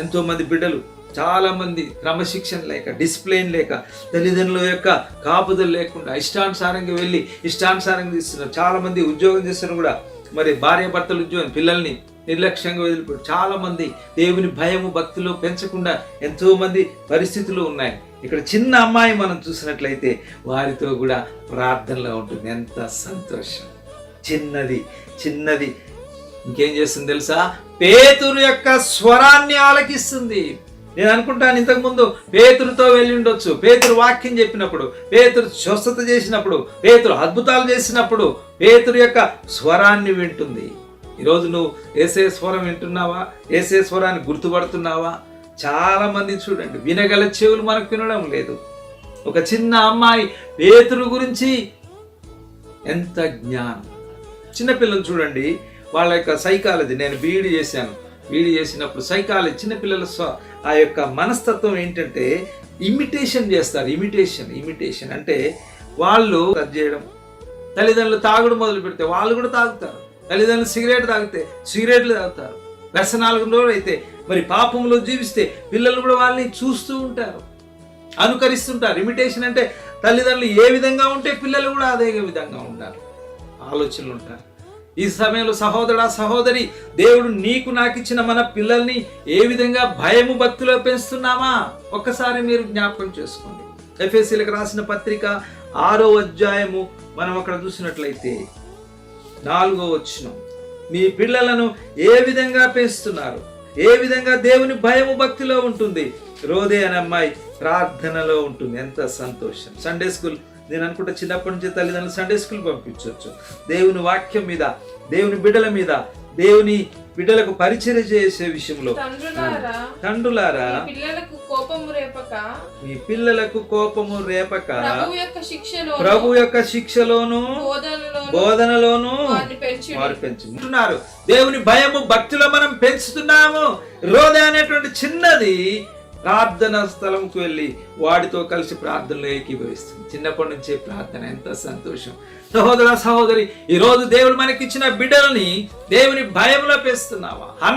ఎంతోమంది బిడ్డలు చాలామంది క్రమశిక్షణ లేక డిసిప్లిన్ లేక తల్లిదండ్రుల యొక్క కాపుదలు లేకుండా ఇష్టానుసారంగా వెళ్ళి ఇష్టానుసారంగా తీస్తున్నారు. చాలామంది ఉద్యోగం చేస్తున్నారు కూడా. మరి భార్య భర్తలు ఉద్యోగం పిల్లల్ని నిర్లక్ష్యంగా వదిలిపెట్టు చాలామంది దేవుని భయము భక్తులు పెంచకుండా ఎంతోమంది పరిస్థితులు ఉన్నాయి. ఇక్కడ చిన్న అమ్మాయి మనం చూసినట్లయితే వారితో కూడా ప్రార్థనలో ఉంటుంది. ఎంత సంతోషం. చిన్నది చిన్నది ఇంకేం చేస్తుంది తెలుసా? పేతురు యొక్క స్వరాన్ని ఆలకిస్తుంది. నేను అనుకుంటాను ఇంతకుముందు పేతురుతో వెళ్ళి ఉండొచ్చు. పేతురు వాక్యం చెప్పినప్పుడు పేతురు స్వస్థత చేసినప్పుడు పేతురు అద్భుతాలు చేసినప్పుడు పేతురు యొక్క స్వరాన్ని వింటుంది. ఈరోజు నువ్వు ఏసే స్వరం వింటున్నావా? ఏసే స్వరాన్ని గుర్తుపడుతున్నావా? చాలామంది చూడండి వినగల చెవులు మనకు వినడం లేదు. ఒక చిన్న అమ్మాయి పేతురు గురించి ఎంత జ్ఞానం. చిన్నపిల్లలు చూడండి వాళ్ళ యొక్క సైకాలజీ నేను బీఈడి చేశాను. బీఈడి చేసినప్పుడు సైకాలజీ చిన్నపిల్లల స్వ ఆ యొక్క మనస్తత్వం ఏంటంటే ఇమిటేషన్ చేస్తారు. ఇమిటేషన్ ఇమిటేషన్ అంటే వాళ్ళు కట్ చేయడం. తల్లిదండ్రులు తాగుడు మొదలు పెడితే వాళ్ళు కూడా తాగుతారు. తల్లిదండ్రులు సిగరెట్ తాగితే సిగరెట్లు తాగుతారు. వ్యసనాలు రోజులు అయితే మరి పాపంలో జీవిస్తే పిల్లలు కూడా వాళ్ళని చూస్తూ ఉంటారు. అనుకరిస్తుంటారు. ఇమిటేషన్ అంటే తల్లిదండ్రులు ఏ విధంగా ఉంటే పిల్లలు కూడా అదే విధంగా ఉంటారు ఆలోచనలు ఉంటారు. ఈ సమయంలో సహోదరా సహోదరి దేవుడు నీకు నాకు ఇచ్చిన మన పిల్లల్ని ఏ విధంగా భయము భక్తిలో పెంచుతున్నామా? ఒక్కసారి మీరు జ్ఞాపకం చేసుకోండి. ఎఫ్ఎస్సీలకు రాసిన పత్రిక ఆరో అధ్యాయము మనం అక్కడ చూసినట్లయితే నాలుగో వచ్చిన మీ పిల్లలను ఏ విధంగా పెంచుతున్నారు? ఏ విధంగా దేవుని భయము భక్తిలో ఉంటుంది? రోదే అనే అమ్మాయి ప్రార్థనలో ఉంటుంది. ఎంత సంతోషం. సండే స్కూల్ నేను అనుకుంటా చిన్నప్పటి నుంచి తల్లిదండ్రులు సండే స్కూల్ పంపించవచ్చు. దేవుని వాక్యం మీద దేవుని బిడ్డల మీద దేవుని బిడ్డలకు పరిచయం చేసే విషయంలో. తండ్రులారా మీ పిల్లలకు కోపము రేపక? మీ పిల్లలకు కోపము రేపక? ప్రభు యొక్క శిక్షలోను బోధనలో బోధనలోను వారు పెంచుతున్నారు దేవుని భయము భక్తిలో మనం పెంచుతున్నాము. రోదే అనేటువంటి చిన్నది ప్రార్థన స్థలంకు వెళ్ళి వాడితో కలిసి ప్రార్థనలో ఏకీభవిస్తుంది. చిన్నప్పటి నుంచే ప్రార్థన ఎంత సంతోషం. సహోదర సహోదరి ఈ రోజు దేవుడు మనకిచ్చిన బిడ్డలని దేవుని భయంలో పేస్తున్నావా?